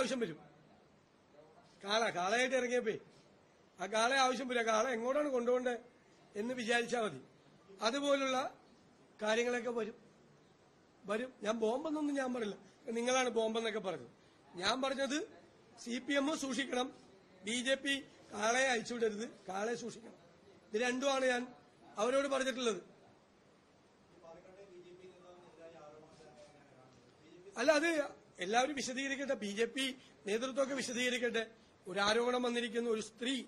ആവശ്യം വരും. കാള കാളയായിട്ട് ഇറങ്ങിയപ്പേ ആ കാള ആവശ്യം വരിക. കാള എങ്ങോട്ടാണ് കൊണ്ടുപോകേണ്ടത് എന്ന് വിചാരിച്ചാൽ മതി. അതുപോലുള്ള കാര്യങ്ങളൊക്കെ വരും. വരും. ഞാൻ ബോംബെന്നൊന്നും ഞാൻ പറയില്ല. നിങ്ങളാണ് ബോംബെന്നൊക്കെ പറഞ്ഞത്. ഞാൻ പറഞ്ഞത് സി പി എം സൂക്ഷിക്കണം. ബി ജെ പി കാളയെ അയച്ചുവിടരുത് കാളയെ സൂക്ഷിക്കണം. ഇത് രണ്ടുമാണ് ഞാൻ അവരോട് പറഞ്ഞിട്ടുള്ളത്. അല്ല അത് എല്ലാവരും വിശദീകരിക്കട്ടെ? ബി ജെ പി നേതൃത്വമൊക്കെ വിശദീകരിക്കട്ടെ? ഒരു ആരോപണം വന്നിരിക്കുന്ന. ഒരു സ്ത്രീ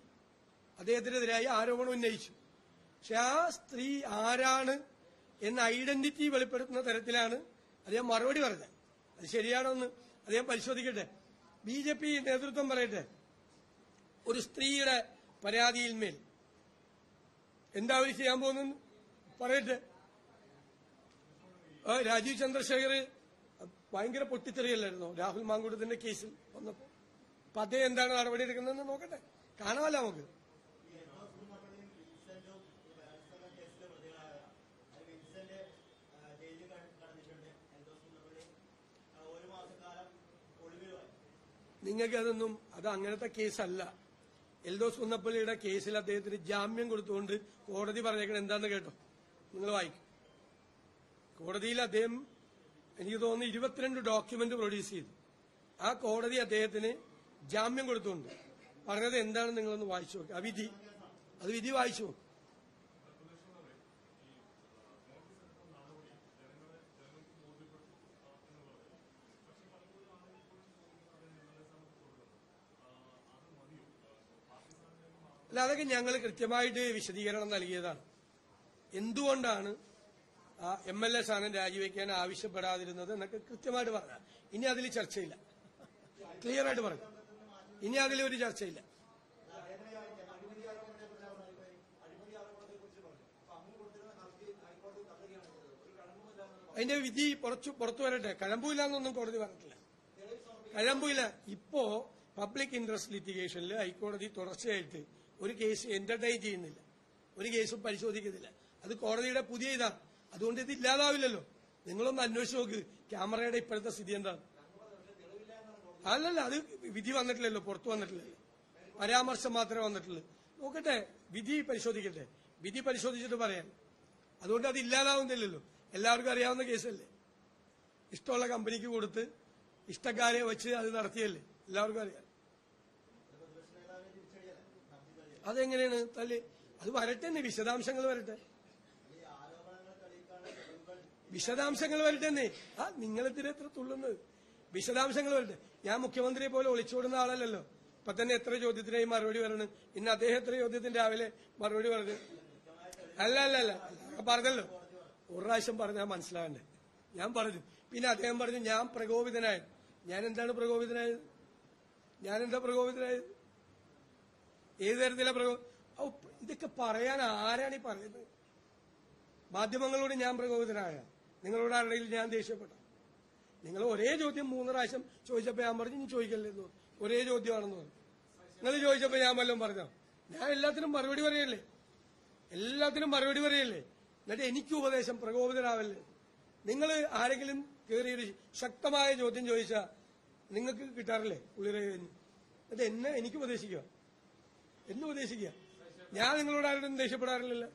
അദ്ദേഹത്തിനെതിരായി ആരോപണം ഉന്നയിച്ചു. പക്ഷെ ആ സ്ത്രീ ആരാണ് എന്ന ഐഡന്റിറ്റി വെളിപ്പെടുത്തുന്ന തരത്തിലാണ് അദ്ദേഹം മറുപടി പറഞ്ഞത്. അത് ശരിയാണോന്ന് അദ്ദേഹം പരിശോധിക്കട്ടെ. ബി ജെ പി നേതൃത്വം പറയട്ടെ. ഒരു സ്ത്രീയുടെ പരാതിയിൽ മേൽ. എന്താ അവർ ചെയ്യാൻ പോകുന്നു പറയട്ടെ. രാജീവ് ചന്ദ്രശേഖർ ഭയങ്കര പൊട്ടിത്തെറിയല്ലായിരുന്നോ. രാഹുൽ മാങ്കൂട്ടത്തിന്റെ കേസിൽ വന്നപ്പോ. അപ്പൊ അദ്ദേഹം എന്താണ് നടപടി എടുക്കുന്നതെന്ന് നോക്കട്ടെ. കാണാമല്ലോ നമുക്ക്. നിങ്ങൾക്ക് അതൊന്നും അത് അങ്ങനത്തെ കേസല്ല എൽദോസ് കുന്നപ്പള്ളിയുടെ കേസിൽ അദ്ദേഹത്തിന് ജാമ്യം കൊടുത്തുകൊണ്ട് കോടതി പറഞ്ഞേക്കണം എന്താന്ന് കേട്ടോ. നിങ്ങൾ വായിക്കും. കോടതിയിൽ അദ്ദേഹം എനിക്ക് തോന്നുന്നു ഇരുപത്തിരണ്ട് ഡോക്യുമെന്റ് പ്രൊഡ്യൂസ് ചെയ്തു. ആ കോടതി അദ്ദേഹത്തിന് ജാമ്യം കൊടുത്തുകൊണ്ട് പറഞ്ഞത് എന്താണെന്ന് നിങ്ങളൊന്ന് വായിച്ചു നോക്കുക ആ വിധി. അത് വിധി വായിച്ചു നോക്കി. അല്ല അതൊക്കെ ഞങ്ങൾ കൃത്യമായിട്ട് വിശദീകരണം നൽകിയതാണ്. എന്തുകൊണ്ടാണ് എം എൽ എ സ്ഥാനം രാജിവെക്കാൻ ആവശ്യപ്പെടാതിരുന്നത് എന്നൊക്കെ കൃത്യമായിട്ട് പറഞ്ഞ ഇനി അതിൽ ചർച്ചയില്ല. ക്ലിയർ ആയിട്ട് പറഞ്ഞു. ഇനി അതിൽ ഒരു ചർച്ചയില്ല. അതിന്റെ വിധി പുറച്ചു പുറത്തു വരട്ടെ. കഴമ്പൂല എന്നൊന്നും കോടതി പറഞ്ഞിട്ടില്ല. കഴമ്പൂല ഇപ്പോ പബ്ലിക് ഇൻട്രസ്റ്റ് ലിറ്റിഗേഷനിൽ ഹൈക്കോടതി തുടർച്ചയായിട്ട് ഒരു കേസ് എന്റർടൈൻ ചെയ്യുന്നില്ല. ഒരു കേസും പരിശോധിക്കുന്നില്ല. അത് കോടതിയുടെ പുതിയ ഇതാണ്. അതുകൊണ്ട് ഇത് ഇല്ലാതാവില്ലല്ലോ. നിങ്ങളൊന്ന് അന്വേഷിച്ച് നോക്ക്. ക്യാമറയുടെ ഇപ്പോഴത്തെ സ്ഥിതി എന്താണ്? അല്ലല്ല അത് വിധി വന്നിട്ടില്ലല്ലോ പുറത്തു വന്നിട്ടില്ലല്ലോ. പരാമർശം മാത്രമേ വന്നിട്ടുള്ളൂ. നോക്കട്ടെ വിധി പരിശോധിക്കട്ടെ. വിധി പരിശോധിച്ചിട്ട് പറയാം. അതുകൊണ്ട് അത് ഇല്ലാതാവുന്നില്ലല്ലോ. എല്ലാവർക്കും അറിയാവുന്ന കേസല്ലേ? ഇഷ്ടമുള്ള കമ്പനിക്ക് കൊടുത്ത് ഇഷ്ടക്കാരെ വെച്ച് അത് നടത്തിയല്ലേ? എല്ലാവർക്കും അറിയാം. അതെങ്ങനെയാണ്? തല്ല് അത് വരട്ടെ വിശദാംശങ്ങൾ വരട്ടെ. വിശദാംശങ്ങൾ വരട്ടെ എന്നേ. ആ നിങ്ങളെതിരെ എത്ര തുള്ളുന്നത്? വിശദാംശങ്ങൾ വരട്ടെ. ഞാൻ മുഖ്യമന്ത്രിയെ പോലെ ഒളിച്ചോടുന്ന ആളല്ലല്ലോ. ഇപ്പൊ തന്നെ എത്ര ചോദ്യത്തിനായി മറുപടി വരണം ഇന്ന് അദ്ദേഹം എത്ര ചോദ്യത്തിന് രാവിലെ മറുപടി പറഞ്ഞു? അല്ല അല്ല അല്ല. പറഞ്ഞല്ലോ. ഒരു പ്രാവശ്യം പറഞ്ഞാൽ മനസ്സിലാവണ്ടേ ഞാൻ പറഞ്ഞു. പിന്നെ അദ്ദേഹം പറഞ്ഞു ഞാൻ പ്രകോപിതനായത്. ഞാൻ എന്താണ് പ്രകോപിതനായത്? ഞാൻ എന്താ പ്രകോപിതനായത്? ഏത് തരത്തിലെ പ്രകോ ഇതൊക്കെ പറയാൻ ആരാണ് ഈ പറയുന്നത്? മാധ്യമങ്ങളോട് ഞാൻ പ്രകോപിതനായ നിങ്ങളോട് ആരുടെയും ഞാൻ ദേഷ്യപ്പെട്ടു. നിങ്ങൾ ഒരേ ചോദ്യം മൂന്ന് പ്രാവശ്യം ചോദിച്ചപ്പോ ഞാൻ പറഞ്ഞു ഇനി ചോദിക്കല്ലെന്ന് ഒരേ ചോദ്യമാണെന്ന് പറഞ്ഞു. നിങ്ങൾ ചോദിച്ചപ്പോൾ ഞാൻ വല്ലതും പറഞ്ഞോ? ഞാൻ എല്ലാത്തിനും മറുപടി പറയല്ലേ? എല്ലാത്തിനും മറുപടി പറയല്ലേ? എന്നിട്ട് എനിക്ക് ഉപദേശം പ്രകോപിതരാവല്ലേ? നിങ്ങൾ ആരെങ്കിലും കയറിയൊരു ശക്തമായ ചോദ്യം ചോദിച്ചാൽ നിങ്ങൾക്ക് കിട്ടാറില്ലേ? ഉള്ളിലെ എന്നിട്ട് എന്നെ എനിക്ക് ഉപദേശിക്കുക. എന്നെ ഉപദേശിക്കുക. ഞാൻ നിങ്ങളോട് ആരോടും ദേഷ്യപ്പെടാറില്ലല്ലോ.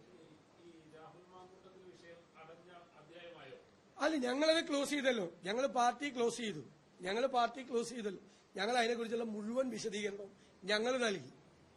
അല്ല ഞങ്ങളത് ക്ലോസ് ചെയ്തല്ലോ. ഞങ്ങൾ പാർട്ടി ക്ലോസ് ചെയ്തു. ഞങ്ങൾ പാർട്ടി ക്ലോസ് ചെയ്തല്ലോ. ഞങ്ങൾ അതിനെക്കുറിച്ചുള്ള മുഴുവൻ വിശദീകരണം ഞങ്ങൾ നൽകി.